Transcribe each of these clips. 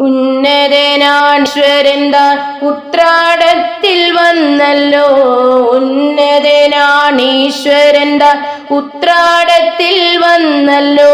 ഉന്നതനാശ്വരൻ ഉത്രാടത്തിൽ വന്നല്ലോ. ഉന്നതനാണീശ്വരൻ താൻ ഉത്രാടത്തിൽ വന്നല്ലോ.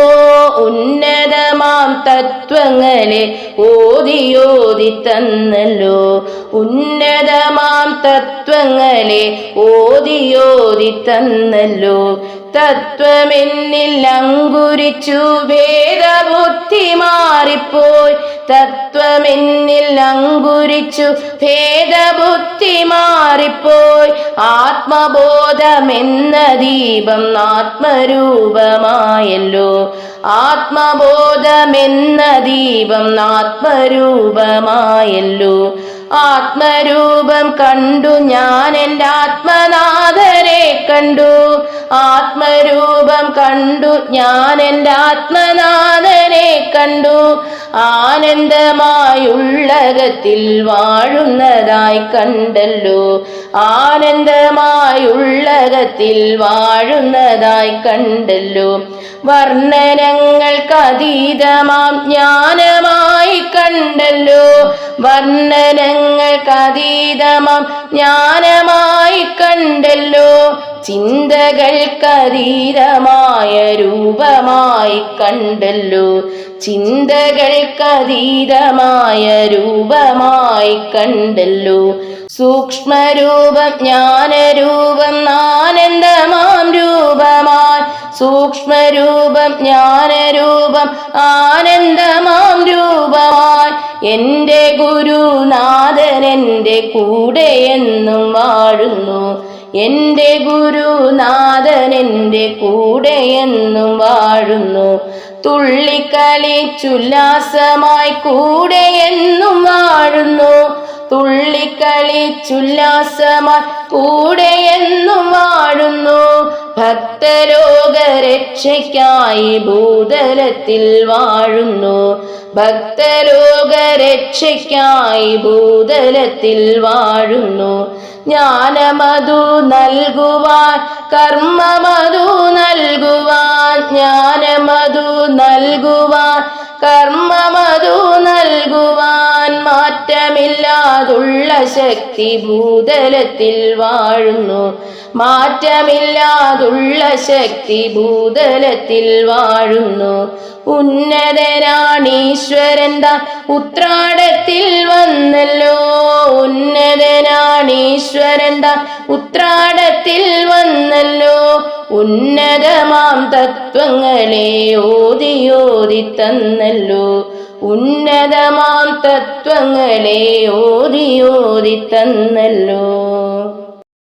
ഉന്നതമാം തത്വങ്ങളെ ഓതിയോതി തന്നല്ലോ. ഉന്നതമാം തത്വങ്ങളെ ഓതിയോതി തന്നല്ലോ. തത്വമെന്നിൽ അങ്കുരിച്ചു ഭേദബുദ്ധി മാറിപ്പോയി. തത്വമെന്നിൽ അങ്കുരിച്ചു ഭേദബുദ്ധി മാറിപ്പോയി. ആത്മബോധമെന്ന ദീപം ആത്മരൂപമായല്ലോ. ആത്മബോധമെന്ന ദീപം ആത്മരൂപമായല്ലോ. ആത്മരൂപം കണ്ടു ഞാൻ എന്റെ ആത്മനാഥനെ കണ്ടു. ആത്മരൂപം കണ്ടു ഞാൻ എന്റെ ആത്മനാഥനെ കണ്ടു. ആനന്ദമായുള്ളകത്തിൽ വാഴുന്നതായി കണ്ടല്ലോ. ആനന്ദമായുള്ളകത്തിൽ വാഴുന്നതായി കണ്ടല്ലോ. വർണനങ്ങൾക്കതീതമാം ജ്ഞാനമായി കണ്ടല്ലോ. വർണനങ്ങൾക്കതീതമാം ജ്ഞാനമായി കണ്ടല്ലോ. ചിന്തകൾക്കതീതമായ രൂപമായി കണ്ടല്ലോ. ചിന്തകൾക്കതീതമായ രൂപമായി കണ്ടല്ലോ. സൂക്ഷ്മരൂപം ജ്ഞാനരൂപം ആനന്ദമാം രൂപമായി. സൂക്ഷ്മരൂപം ജ്ഞാനരൂപം ആനന്ദമാം രൂപമായി എന്റെ ഗുരുനാഥൻ എന്റെ കൂടെ എന്നും വാഴുന്നു. എന്റെ ഗുരുനാഥൻ എന്റെ കൂടെ എന്നും വാഴുന്നു. തുള്ളിക്കളിച്ചുല്ലാസമായി കൂടെ എന്നും വാഴുന്നു. തുള്ളിക്കളിച്ചുല്ലാസമായി കൂടെ എന്നും വാഴുന്നു. ഭക്തരോഗരക്ഷയ്ക്കായി ഭൂതലത്തിൽ വാഴുന്നു. ഭക്തരോഗരക്ഷയ്ക്കായി ഭൂതലത്തിൽ വാഴുന്നു. ജ്ഞാനമതു നൽകുവാൻ കർമ്മമതു നൽകുവാൻ ജ്ഞാനമതു നൽകുവാൻ കർമ്മമതു നൽകുവാൻ. മാറ്റമില്ലാതുള്ള ശക്തി ഭൂതലത്തിൽ വാഴുന്നു. മാറ്റമില്ലാതുള്ള ശക്തി ഭൂതലത്തിൽ വാഴുന്നു. ഉന്നതനാണീശ്വരൻ താൻ ഉത്രാടത്തിൽ വന്നല്ലോ. ഉന്നതനാണീശ്വരൻ താൻ ഉത്രാടത്തിൽ വന്നല്ലോ. ഉന്നതമാം തത്വങ്ങളെ ഓതിയോതി തന്നല്ലോ ഉന്നതമാം തത്വങ്ങളെ ഓതിയോതി തന്നല്ലോ.